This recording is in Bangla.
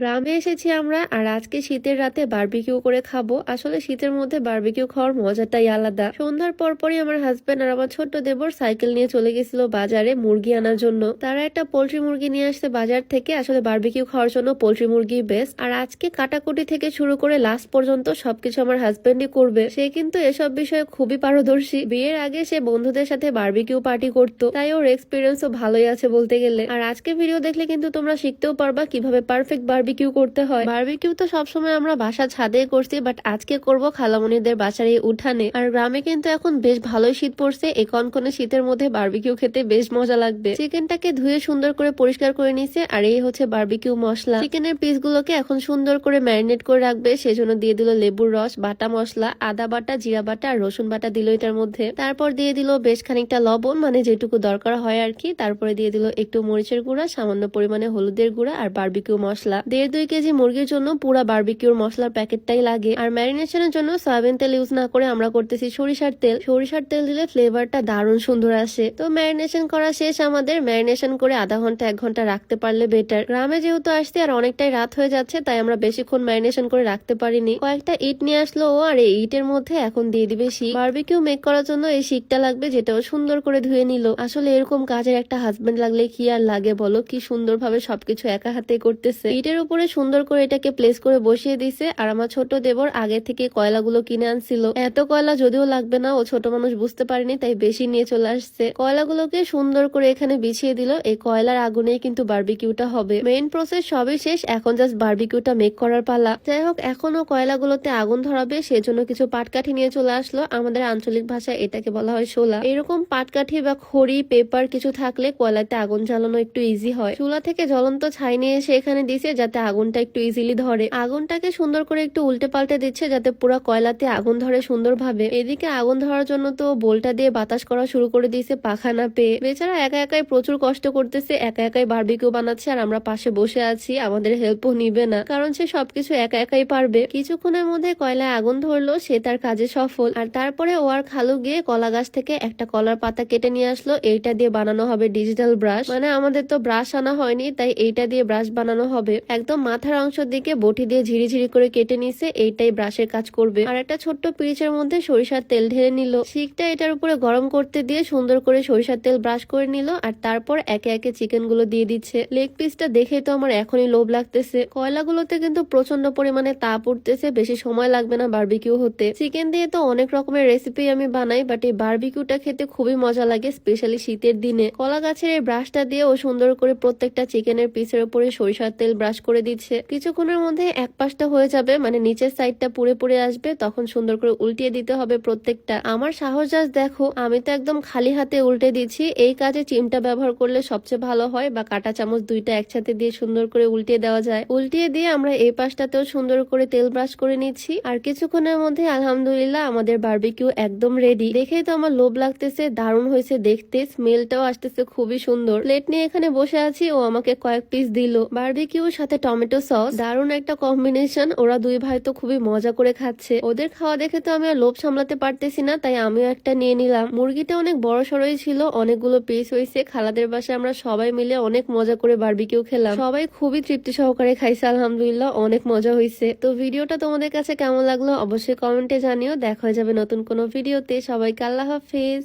গ্রামে এসেছি আমরা, আর আজকে শীতের রাতে বারবিকিউ করে খাব। আসলে শীতের মধ্যে বারবিকিউ খাওয়ার মজাটাই আলাদা। সন্ধ্যার পরপরই আমার হাজবেন্ড আর আমার ছোট্ট দেবর সাইকেল নিয়ে চলে গেছিল বাজারে মুরগি আনার জন্য। তারা একটা পোলট্রি মুরগি নিয়ে আসছে বাজার থেকে। আসলে বারবিকিউ খাওয়ার জন্য পোলট্রি মুরগি বেস্ট আর আজকে কাটাকুটি থেকে শুরু করে লাস্ট পর্যন্ত সবকিছু আমার হাজবেন্ডই করবে। সে কিন্তু এসব বিষয়ে খুবই পারদর্শী। বিয়ের আগে সে বন্ধুদের সাথে বারবিকিউ পার্টি করতো। তাই ওর এক্সপিরিয়েন্সও ভালোই আছে বলতে গেলে। আর আজকে ভিডিও দেখলে কিন্তু তোমরা শিখতেও পারবা কীভাবে পারফেক্ট বারবিকিউ করতে হয়। বারবিকিউ তো সবসময় আমরা বাসা ছাদে করছি বাট আজকে করব খালামণিদের বাসার এই উঠানে। আর গ্রামে কিন্তু এখন বেশ ভালোই শীত পড়ছে, এই কনকনে শীতের মধ্যে বারবিকিউ খেতে বেশ মজা লাগবে। চিকেনটাকে ধুয়ে সুন্দর করে পরিষ্কার করে নিছে, আর এই হচ্ছে বারবিকিউ মশলা। চিকেনের পিস গুলোকে এখন সুন্দর করে ম্যারিনেট করে রাখবে, সেজন্য দিয়ে দিল লেবুর রস, বাটা মশলা, আদা বাটা, জিরা বাটা, আর রসুন বাটা দিল এটার মধ্যে। তারপর দিয়ে দিল বেশ খানিকটা লবণ মানে যেটুকু দরকার হয় আর কি। তারপরে দিয়ে দিল একটু মরিচের গুঁড়া, সামান্য পরিমাণে হলুদের গুঁড়া, আর বারবিকিউ মশলা। দেড় দুই কেজি মুরগির জন্য পুরা বারবিকিউর মশলার প্যাকেটটাই লাগে। আর ম্যারিনেশনের জন্য সয়াবিন তেল ইউজ না করে আমরা করতেছি সরিষার তেল। সরিষার তেল দিলে ফ্লেভারটা দারুণ সুন্দর আসে। তো ম্যারিনেশন করা শেষ আমাদের। ম্যারিনেশন করে আধা ঘণ্টা, এক ঘণ্টা রাখতে পারলে বেটার গ্রামে যেহেতু আসতে আর অনেকটাই রাত হয়ে যাচ্ছে, তাই আমরা বেশিক্ষণ ম্যারিনেশন করে রাখতে পারিনি। কয়েকটা ইট নিয়ে আসলো আর এই ইটের মধ্যে এখন দিয়ে দিবে শিক। বার্বিকিউ মেক করার জন্য এই শিকটা লাগবে, যেটাও সুন্দর করে ধুয়ে নিল। আসলে এরকম কাজের একটা হাজবেন্ড লাগলে কি আর লাগে বলো? কি সুন্দরভাবে সবকিছু একা হাতে করতেছে। ইটের উপরে সুন্দর করে এটাকে প্লেস করে বসিয়ে দিছে। আর আমার ছোট দেবর আগে থেকে কয়লাগুলো কিনে আনছিল। এত কয়লা যদিও লাগবে না, ও ছোট মানুষ বুঝতে পারেনি, তাই বেশি নিয়ে চলে আসছে। কয়লাগুলোকে সুন্দর করে এখানে বিছিয়ে দিল। এই কয়লার আগুনেই কিন্তু বারবিকিউটা হবে। মেইন প্রসেস সবই শেষ, এখন জাস্ট বারবিকিউটা মেক করার পালা। যাই হোক এখনও কয়লাগুলোতে আগুন ধরাবে, সেজন্য কিছু পাটকাঠি নিয়ে চলে আসলো। আমাদের আঞ্চলিক ভাষায় এটাকে বলা হয় শোলা। এরকম পাটকাঠি বা খড়ি পেপার কিছু থাকলে কয়লাতে আগুন জ্বালানো একটু ইজি হয়। চুলা থেকে জ্বলন্ত ছাই নিয়ে এসে এখানে দিছে, যাতে আগুনটা একটু ইজিলি ধরে। আগুনটাকে সুন্দর করে একটু উল্টে পাল্টে দিচ্ছে যাতে পুরো কয়লাতে আগুন ধরে সুন্দরভাবে। এদিকে আগুন ধরার জন্য তো বোলটা দিয়ে বাতাস করা শুরু করে দিয়েছে পাখা না পেয়ে। বেচারা একা একাই প্রচুর কষ্ট করতেছে, একা একাই বারবিকিউ বানাচ্ছে আর আমরা পাশে বসে আছি, আমাদের হেল্পও নিবে না। কারণ সে সবকিছু একা একাই পারবে। কিছুক্ষণের মধ্যে কয়লায় আগুন ধরলো, সে তার কাজে সফল। আর তারপরে ও আর খালু গিয়ে কলা গাছ থেকে একটা কলার পাতা কেটে নিয়ে আসলো। এইটা দিয়ে বানানো হবে ডিজিটাল ব্রাশ মানে আমাদের তো ব্রাশ আনা হয়নি, তাই এইটা দিয়ে ব্রাশ বানানো হবে। একদম মাথার অংশের দিকে বটি দিয়ে ঝিরি ঝিরি করে কেটে নিছে, এইটাই ব্রাশের কাজ করবে। আর একটা ছোট্ট পিরিচের মধ্যে সরিষার তেল ঢেলে নিল। শিকটা এটার উপরে গরম করতে দিয়ে সুন্দর করে সরিষার তেল ব্রাশ করে নিল আর তারপর একে একে চিকেনগুলো দিয়ে দিচ্ছে। লেগ পিসটা দেখেই তো আমার এখনই লোভ লাগতেছে। কয়লাগুলোতে কিন্তু প্রচণ্ড পরিমাণে তাপ উঠতেছে, বেশি সময় লাগবে না বারবিকিউ হতে। চিকেন দিয়ে তো অনেক রকমের রেসিপি আমি বানাই বাট এই বারবিকিউটা খেতে খুবই মজা লাগে স্পেশালি শীতের দিনে। কলা গাছের এই ব্রাশটা দিয়ে ও সুন্দর করে প্রত্যেকটা চিকেনের পিসের উপরে সরিষার তেল ব্রাশ করে দিচ্ছে। কিছুক্ষণের মধ্যে এক পাশটা হয়ে যাবে মানে নিচের সাইডটা পুড়ে পুড়ে আসবে, তখন সুন্দর করে উল্টিয়ে দিতে হবে প্রত্যেকটা। আমার সাহস জাস্ট দেখো, আমি তো একদম খালি হাতে উল্টে দিচ্ছি। এই কাজে চিমটা ব্যবহার করলে সবচেয়ে ভালো হয় বা কাটা চামচ দুইটা একসাথে দিয়ে সুন্দর করে উল্টিয়ে দেওয়া যায়। উল্টিয়ে দিয়ে আমরা এই পাশটাতেও সুন্দর করে তেল ব্রাশ করে নিচ্ছি। আর কিছুক্ষণের মধ্যে আলহামদুলিল্লাহ আমাদের বারবিকিউ একদম রেডি দেখেই তো আমার লোভ লাগতেছে, দারুণ হয়েছে দেখতে স্মেলটাও আসতেছে খুবই সুন্দর। প্লেট নিয়ে এখানে বসে আছি, ও আমাকে কয়েক পিস দিল। বারবিকিউর সাথে টমেটো সস। দারুণ একটা কম্বিনেশন ওরা দুই ভাই তো খুবই মজা করে খাচ্ছে। ওদের খাওয়া দেখে তো আমি আর লোভ সামলাতে পারতেছি না, তাই আমিও একটা নিয়ে নিলাম। মুরগিটা অনেক বড় সড়ই ছিল, অনেকগুলো পিস হয়েছে। খালাদের বাসায় আমরা সবাই মিলে অনেক মজা করে বারবিকিউ খেলাম। সবাই খুবই তৃপ্তি সহকারে খাইছে, আলহামদুলিল্লাহ, অনেক মজা হয়েছে। তো ভিডিওটা তোমাদের কাছে কেমন লাগল অবশ্যই কমেন্টে জানিও। দেখা হয়ে যাবে নতুন কোনো ভিডিওতে সবাইকে আল্লাহ হাফেজ।